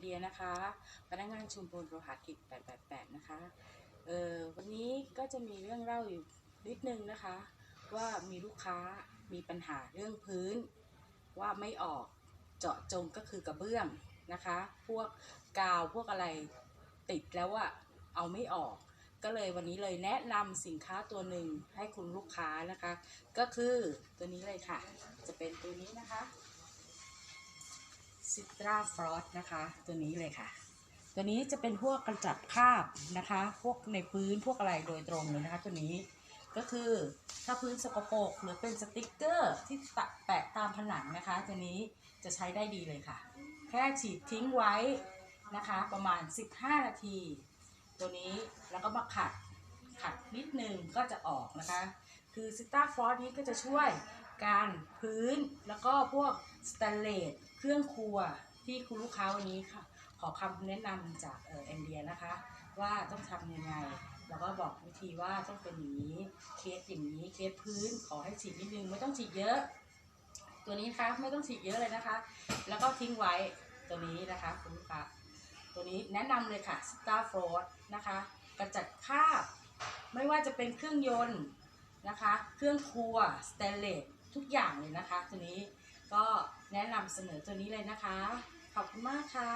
เดียนะคะ พนักงานชุมพลโลหะกิจ 888 นะคะ เออวันนี้ก็จะมีเรื่องเล่าอยู่นิดนึงนะคะ ว่ามีลูกค้ามีปัญหาเรื่องพื้น ว่าไม่ออกเจาะจงก็คือกระเบื้องนะคะ พวกกาวพวกอะไรติดแล้วอะเอาไม่ออก ก็เลยวันนี้เลยแนะนำสินค้าตัวหนึ่งให้คุณลูกค้านะคะ ก็คือตัวนี้เลยค่ะ จะเป็นตัวนี้นะคะ ซิตราฟรอสนะคะ ตัวนี้เลยค่ะ ตัวนี้จะเป็นพวกกระจัดคราบนะคะ พวกในพื้นพวกอะไรโดยตรงเลยนะคะ ตัวนี้ก็คือถ้าพื้นสกปรกหรือเป็นสติกเกอร์ที่ปะแปะตามผนังนะคะ ตัวนี้จะใช้ได้ดีเลยค่ะ แค่ฉีดทิ้งไว้นะคะ ประมาณ 15 นาที ตัวนี้แล้วก็มาขัดขัดนิดนึงก็จะออกนะคะ คือซิต้าฟอสนี้ก็จะช่วย การพื้นแล้วก็พวกสแตนเลสเครื่องครัวที่คุณลูกค้าวันนี้ค่ะ ขอคำแนะนำจากเอ็นเดียนะคะ ว่าต้องทำยังไง แล้วก็บอกวิธีว่าต้องเป็นอย่างนี้เคสอย่างนี้เคสพื้นขอให้ฉีดนิดนึงไม่ต้องฉีดเยอะ ตัวนี้นะคะไม่ต้องฉีดเยอะเลยนะคะ แล้วก็ทิ้งไว้ตัวนี้นะคะคุณลูกค้าตัวนี้แนะนำเลยค่ะ Star f r o s t นะคะกระจัดคราบ ไม่ว่าจะเป็นเครื่องยนต์นะคะ เครื่องครัวสเตนเลส ทุกอย่างเลยนะคะ ตัวนี้ก็แนะนำเสนอตัวนี้เลยนะคะ ขอบคุณมากค่ะ